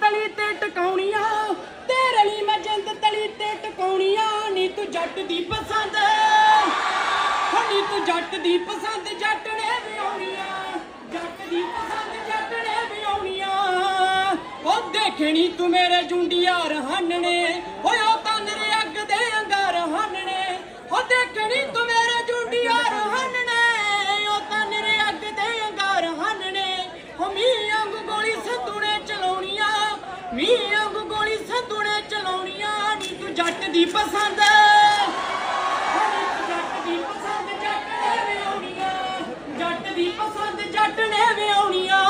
ਤਲੀ ਤੇ ਟਿਕਾਉਣੀਆਂ, ਤੇਰੇ ਲਈ ਮੈਂ ਜਿੰਦ ਤਲੀ ਤੇ ਟਿਕਾਉਣੀਆਂ। ਨੀ ਤੂੰ ਜੱਟ ਦੀ ਪਸੰਦ, ਹਣੀ ਤੂੰ ਜੱਟ ਦੀ ਪਸੰਦ, ਜੱਟ ਨੇ ਵਿਆਉਣੀਆਂ ਜੱਟ ਦੀ ਪਸੰਦ, ਜੱਟ ਨੇ ਵਿਆਉਣੀਆਂ ਉਹ ਦੇਖਣੀ ਤੂੰ ਮੇਰੇ ਜੁੰਡੀਆਂ ਰਹਾਨਣੇ ਓਏ ਮੀਂਹ ਵਾਂਗੂ ਗੋਲੀ ਸੰਦੂਣੇ ਚਲਾਉਣੀਆਂ, ਨੀ ਤੂੰ ਜੱਟ ਦੀ ਪਸੰਦ। ਜੱਟ ਦੀ ਪਸੰਦ ਜੱਟ ਨੇ ਵਿਆਉਣੀਆਂ, ਜੱਟ ਦੀ ਪਸੰਦ ਜੱਟ ਨੇ ਵਿਆਉਣੀਆਂ।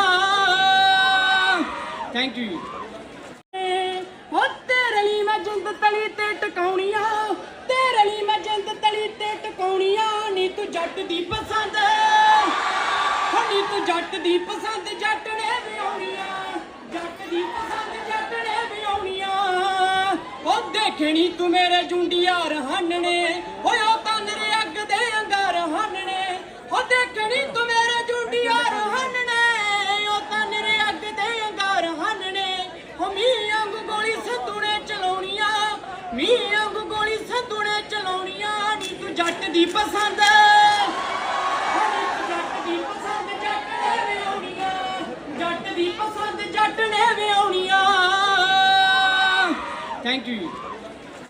ਥੈਂਕ ਯੂ ਹੋ ਤੇਰੇ ਲਈ ਮੈਂ ਜਿੰਦ ਤਲੀ ਤੇ ਟਿਕਾਉਣੀਆਂ ਤੇਰੇ ਲਈ ਮੈਂ ਜਿੰਦ ਤਲੀ ਤੇ ਟਿਕਾਉਣੀਆਂ, ਨੀ ਤੂੰ ਜੱਟ ਦੀ ਪਸੰਦ। ਹਣੀ ਤੂੰ ਜੱਟ ਦੀ ਪਸੰਦ ਜੱਟ ਨੇ ਦੇਖਣੀ ਤੂੰ ਮੇਰੇ ਜੁੰਡੀਆਂ ਰਹਾਨਣੇ ਓਏ ਉਹ ਤਾਂ ਅੱਗ ਦੇ ਅੰਗਾਰ ਹਨਣੇ। ਉਹ ਦੇਖਣੀ ਤੂੰ ਮੇਰੇ ਜੁੰਡੀਆਂ ਰਹਾਨਣੇ ਉਹ ਤਾਂ ਅੱਗ ਦੇ ਅੰਗਾਰ ਹਨਣੇ। ਉਹ ਮੀਂਹ ਵਾਂਗੂ ਗੋਲੀ ਸੰਦੂਣੇ ਚਲਾਉਣੀਆਂ, ਮੀਂਹ ਵਾਂਗੂ ਗੋਲੀ ਸੰਦੂਣੇ ਚਲਾਉਣੀਆਂ। ਨੀ ਤੂੰ ਜੱਟ ਦੀ ਪਸੰਦ ਜੱਟ ਦੀ ਪਸੰਦ, ਜੱਟ ਜੱਟ ਦੀ ਪਸੰਦ ਜੱਟ ਨੇ ਵਿਆਉਣੀਆਂ। Thank you